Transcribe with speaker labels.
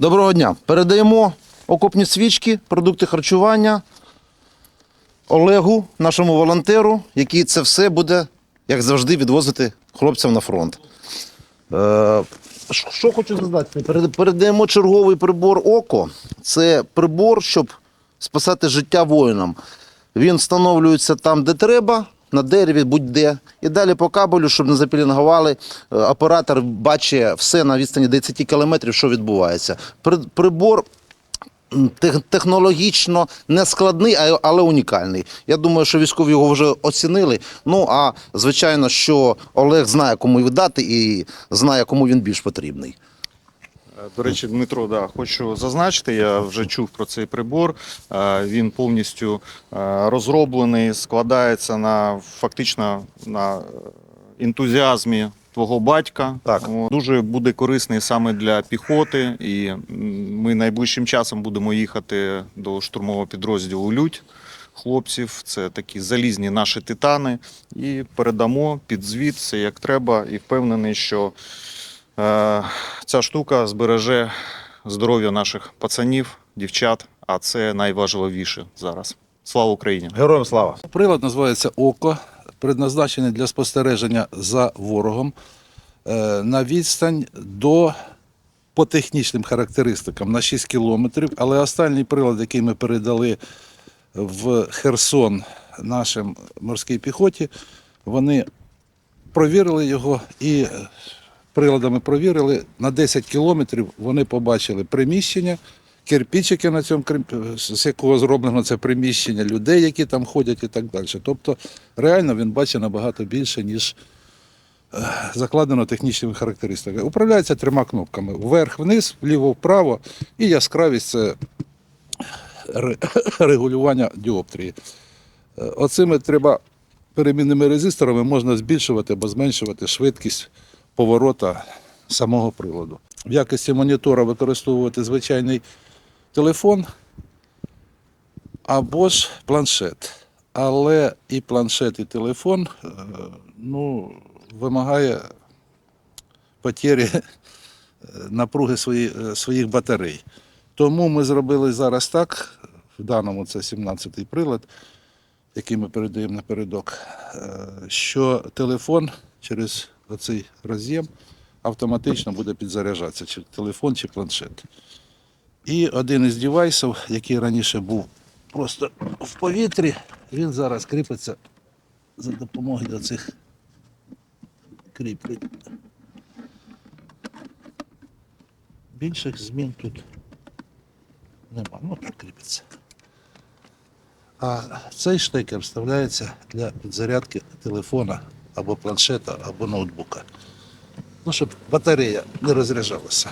Speaker 1: Доброго дня. Передаємо окопні свічки, продукти харчування Олегу, нашому волонтеру, який це все буде, як завжди, відвозити хлопцям на фронт. Е, що- хочу? Перед- Передаємо черговий прибор ОКО. Це прибор, щоб спасати життя воїнам. Він встановлюється там, де треба, на дереві, будь-де. І далі по кабелю, щоб не запілінгували. Е, Оператор бачить все на відстані 10 кілометрів, що відбувається. Прибор технологічно не складний, але унікальний. Я думаю, що військові його вже оцінили. Ну а звичайно, що Олег знає, кому віддати, і знає, кому він більш потрібний.
Speaker 2: Е, До речі, Дмитро, да, хочу зазначити, я вже чув про цей прибор. Е, Він повністю е, розроблений, складається на фактично на ентузіазмі твого батька.
Speaker 1: Так.
Speaker 2: Дуже буде корисний саме для піхоти, і ми найближчим часом будемо їхати до штурмового підрозділу Людь. Хлопців, це такі залізні наші титани, і передамо під звіт все як треба, і впевнений, що Ця штука збереже здоров'я наших пацанів, дівчат, а це найважливіше зараз. Слава Україні!
Speaker 1: Героям слава!
Speaker 3: Прилад називається ОКО, предназначений для спостереження за ворогом е, на відстань до по технічним характеристикам на 6 кілометрів. Але останній прилад, який ми передали в Херсон нашим морській піхоті, вони провірили його і е, приладами провірили. На 10 кілометрів вони побачили приміщення, кирпичики на цьому з якого зроблено це приміщення, людей, які там ходять і так далі. Тобто реально він бачить набагато більше, ніж е, закладено технічними характеристиками. Управляється трьома кнопками: вверх-вниз, вліво-вправо, і яскравість це регулювання діоптрії. Е, Оцими треба перемінними резисторами можна збільшувати або зменшувати швидкість поворота самого приладу. В якості монітора використовувати звичайний телефон або ж планшет. Але і планшет, і телефон е, ну, вимагає потері е, напруги е, своїх батарей. Тому ми зробили зараз так, в даному це 17-й прилад, який ми передаємо напередок, що телефон через оцей роз'єм автоматично буде підзаряджатися, чи телефон, чи планшет. І один із девайсів, який раніше був просто в повітрі, він зараз кріпиться за допомогою цих кріплень. Більших змін тут нема. Ну так кріпиться. А цей штекер вставляється для підзарядки телефона або планшета, або ноутбука. Ну, щоб батарея не розряджалася.